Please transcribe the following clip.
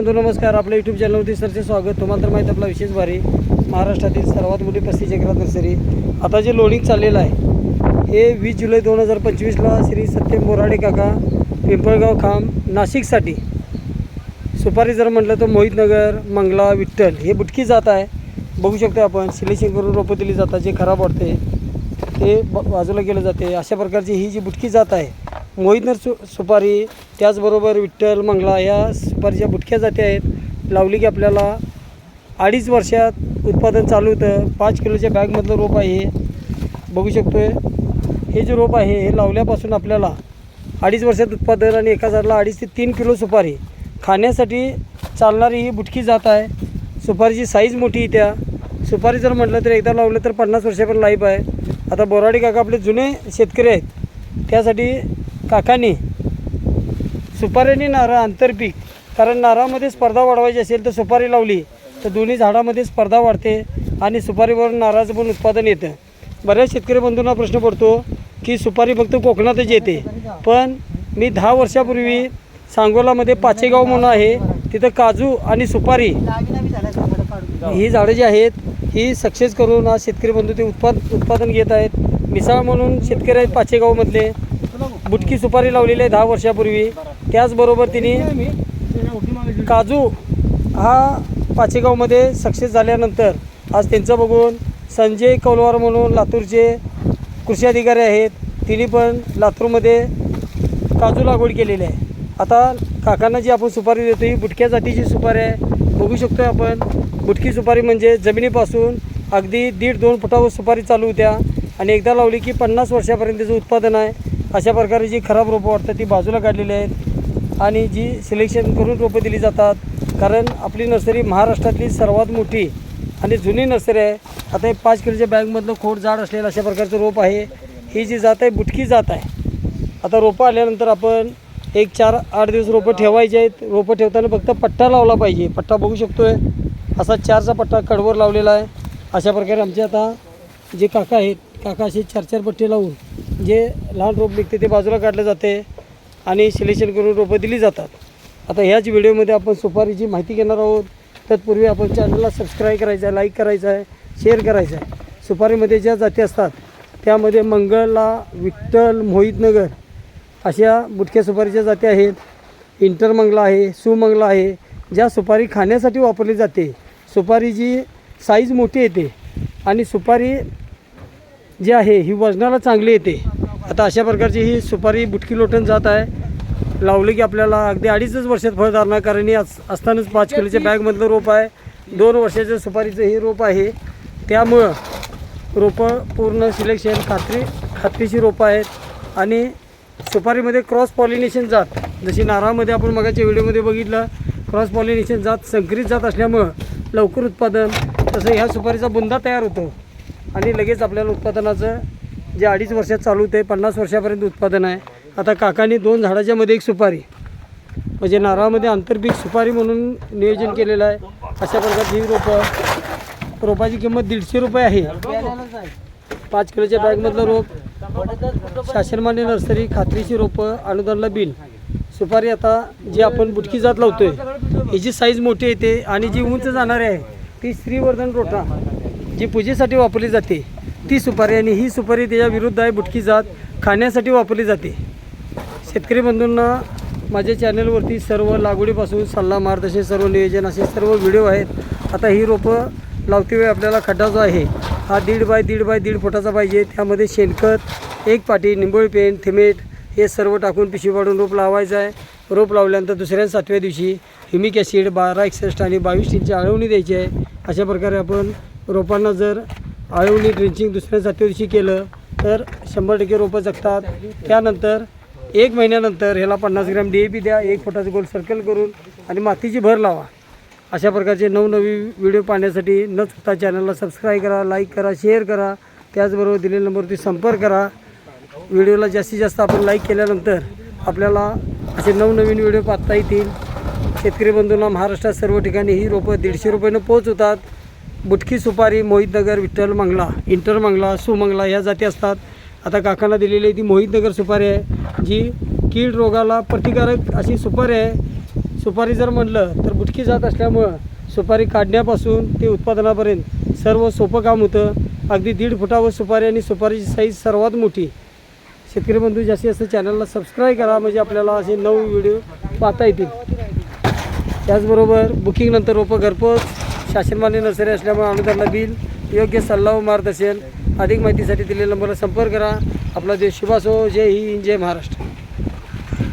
बंधू नमस्कार. आपल्या यूट्यूब चॅनलवरती सरचे स्वागत. तुम्हाला तर माहीत आपला विशेष भारी महाराष्ट्रातील सर्वात मोठी पस्ती एकरात नर्सरी. आता जे लोडिंग चाललेलं आहे हे वीस जुलै दोन हजार पंचवीसला श्री सत्यम बोराडे काका पिंपळगाव खांब नाशिकसाठी. सुपारी जर म्हटलं तर मोहितनगर मंगला विठ्ठल हे बुटकी जात आहे. बघू शकतो आपण सिलेक्शन करून रोपं दिली जातात जे खराब वाटते ते बाजूला केलं जाते. अशा प्रकारची ही जी बुटकी जात आहे मोहितनर सु सुपारी त्याचबरोबर विठ्ठल मंगला या सुपारीच्या बुटक्या जाती आहेत. लावली की आपल्याला अडीच वर्षात उत्पादन चालू होतं. पाच किलोच्या बॅगमधलं रोप आहे हे. बघू शकतो आहे हे जे रोप आहे हे लावल्यापासून आपल्याला अडीच वर्षात उत्पादन आणि एका झाडाला अडीच ते तीन किलो सुपारी. खाण्यासाठी चालणारी ही बुटकी जात आहे. सुपारीची साईज मोठी आहे त्या. सुपारी जर म्हटलं तर एकदा लावलं तर पन्नास वर्षापर्यंत लाईफ आहे. आता बोराडी काका आपले जुने शेतकरी आहेत. त्यासाठी काकांनी. सुपारी नारळ आंतरपीक. कारण नारळामध्ये स्पर्धा वाढवायची असेल तर सुपारी लावली तर दोन्ही झाडामध्ये स्पर्धा वाढते आणि सुपारीवरून नारळाचं पण उत्पादन येतं. बऱ्याच शेतकरी बंधूंना प्रश्न पडतो की सुपारी फक्त कोकणातच येते. पण मी दहा वर्षापूर्वी सांगोलामध्ये पाचेगाव म्हणून आहे तिथं काजू आणि सुपारी ही झाडं जी आहेत ही सक्सेस करून आज शेतकरी बंधू ते उत्पाद उत्पादन घेत आहेत. मिसाळ म्हणून शेतकरी आहेत पाचेगावमधले. बुटकी सुपारी लावलेली आहे दहा वर्षापूर्वी. त्याचबरोबर तिने काजू हा पाचेगावमध्ये सक्सेस झाल्यानंतर आज त्यांचं बघून संजय कौलवार म्हणून लातूरचे कृषी अधिकारी आहेत. तिने पण लातूरमध्ये काजू लागवड केलेली आहे. आता काकांना जी आपण सुपारी देतो ही बुटक्या जातीची सुपारी आहे. बघू शकतो आपण. बुटकी सुपारी म्हणजे जमिनीपासून अगदी दीड दोन फुटावर सुपारी चालू होत्या आणि एकदा लावली की पन्नास वर्षापर्यंतचं उत्पादन आहे. अशा प्रकारे जी खराब रोपं वाटतात ती बाजूला काढलेली आहेत. आणि जी सिलेक्शन करून रोपं दिली जातात कारण आपली नर्सरी महाराष्ट्रातली सर्वात मोठी आणि जुनी नर्सरी आहे. आता हे पाच किलोच्या बॅगमधलं खोड जाड असलेलं अशा प्रकारचं रोप आहे. ही जी जात आहे बुटकी जात आहे. आता रोपं आल्यानंतर आपण एक चार आठ दिवस रोपं ठेवायचे आहेत. रोपं ठेवताना फक्त पट्टा लावला पाहिजे. पट्टा बघू शकतो आहे असा चारचा पट्टा कडवर लावलेला आहे. अशा प्रकारे आमचे आता जे काका आहेत काका असे चार चार पट्टे लावून जे लहान रोप निघते ते बाजूला काढलं जाते आणि सिलेक्शन करून रोपं दिली जातात. आता ह्याच व्हिडिओमध्ये आपण सुपारीची माहिती घेणार आहोत. तत्पूर्वी आपण चॅनलला सबस्क्राईब करायचं आहे लाईक करायचं आहे शेअर करायचं आहे. सुपारीमध्ये ज्या जाती असतात त्यामध्ये मंगळला विठ्ठल मोहितनगर अशा बुटक्या सुपारीच्या जाती आहेत. इंटरमंगला आहे सुमंगला आहे ज्या सुपारी खाण्यासाठी वापरली जाते. सुपारी जी साईज मोठी येते आणि सुपारी जी आहे ही वजनाला चांगली येते. आता अशा प्रकारची ही सुपारी बुटकी लोटन जात आहे. लावली की आपल्याला अगदी अडीचच वर्षात फळ धरणार कारण ही अस असतानाच पाच किलोच्या बॅगमधलं रोप आहे. दोन वर्षाच्या सुपारीचं हे रोप आहे. त्यामुळं रोपं पूर्ण सिलेक्शन खात्री खात्रीची रोपं आहेत. आणि सुपारीमध्ये क्रॉस पॉलिनेशन जात. जशी नारळामध्ये आपण मगाच्या व्हिडिओमध्ये बघितलं क्रॉस पॉलिनेशन जात संकरित जात असल्यामुळं लवकर उत्पादन तसं ह्या सुपारीचा बुंदा तयार होतो. आणि लगेच आपल्याला उत्पादनाचं जे अडीच वर्षात चालू होते पन्नास वर्षापर्यंत उत्पादन आहे. आता काकांनी दोन झाडाच्या मध्ये एक सुपारी. म्हणजे नारळामध्ये आंतरपीक सुपारी म्हणून नियोजन केलेलं आहे. अशा प्रकारची ही रोपं रोपाची किंमत दीडशे रुपये आहे. पाच किलोच्या बॅगमधलं रोप. शासनमान्य नर्सरी खात्रीची रोपं अनुदानला बिल. सुपारी आता जी आपण बुटकी जात लावतो आहे हिची साईज मोठी येते आणि जी उंच जाणारी आहे ती श्रीवर्धन रोटा जी पूजेसाठी वापरली जाते ती सुपारी आणि ही सुपारी त्याच्या विरुद्ध आहे बुटकी जात. खाण्यासाठी वापरली जाते. शेतकरी बंधूंना माझ्या चॅनलवरती सर्व लागवडीपासून सल्ला मार्गदर्शन सर्व नियोजन असे सर्व व्हिडिओ आहेत. आता ही रोपं लावते वेळी आपल्याला खड्डा जो आहे हा दीड बाय दीड बाय दीड फुटाचा पाहिजे. त्यामध्ये शेणखत एक पाटी निंबोळी पेंट थिमेट हे सर्व टाकून पिशवी पाडून रोप लावायचं आहे. रोप लावल्यानंतर दुसऱ्या सातव्या दिवशी हिमिक ॲसिड बारा एकसष्ट आणि बावीस टीनची आळवणी द्यायची आहे. अशा प्रकारे आपण रोपांना जर आळवणी ड्रिंचिंग दुसऱ्या सातव्या दिवशी केलं तर शंभर टक्के रोपं जगतात. त्यानंतर एक महिन्यानंतर ह्याला पन्नास ग्रॅम डी ए पी द्या एक फुटाचं गोल सर्कल करून आणि मातीची भर लावा. अशा प्रकारचे नवनवी व्हिडिओ पाहण्यासाठी न चुकता चॅनलला सबस्क्राईब करा लाईक करा शेअर करा. त्याचबरोबर दिलेल्या नंबरवरती संपर्क करा. व्हिडिओला जास्तीत जास्त आपण लाईक केल्यानंतर आपल्याला असे नवनवीन व्हिडिओ पाहता येतील. शेतकरी बंधूंना महाराष्ट्रात सर्व ठिकाणी ही रोपं दीडशे रुपयानं पोहोचवतात. बुटकी सुपारी मोहितनगर विठ्ठल मंगला इंटर मंगला सुमंगला ह्या जाती असतात. आता काकांना दिलेली ती मोहितनगर सुपारी आहे जी कीड रोगाला प्रतिकारक अशी सुपारी आहे. सुपारी जर म्हणलं तर बुटकी जात असल्यामुळं सुपारी काढण्यापासून ते उत्पादनापर्यंत सर्व सोपं काम होतं. अगदी दीड फुटावर सुपारी आणि सुपारीची साईज सर्वात मोठी. शेतकरी बंधू जास्तीत जास्त चॅनलला सबस्क्राईब करा म्हणजे आपल्याला असे नऊ व्हिडिओ पाहता येतील. त्याचबरोबर बुकिंगनंतर रोपं घरपोच. शासनमान्य नर्सरी असल्यामुळे आम्ही त्यांना बिल योग्य सल्ला व मार्गदर्शन अधिक माहितीसाठी दिलेल्या नंबरला संपर्क करा. आपला देश शुभासो जय हिंद जय महाराष्ट्र.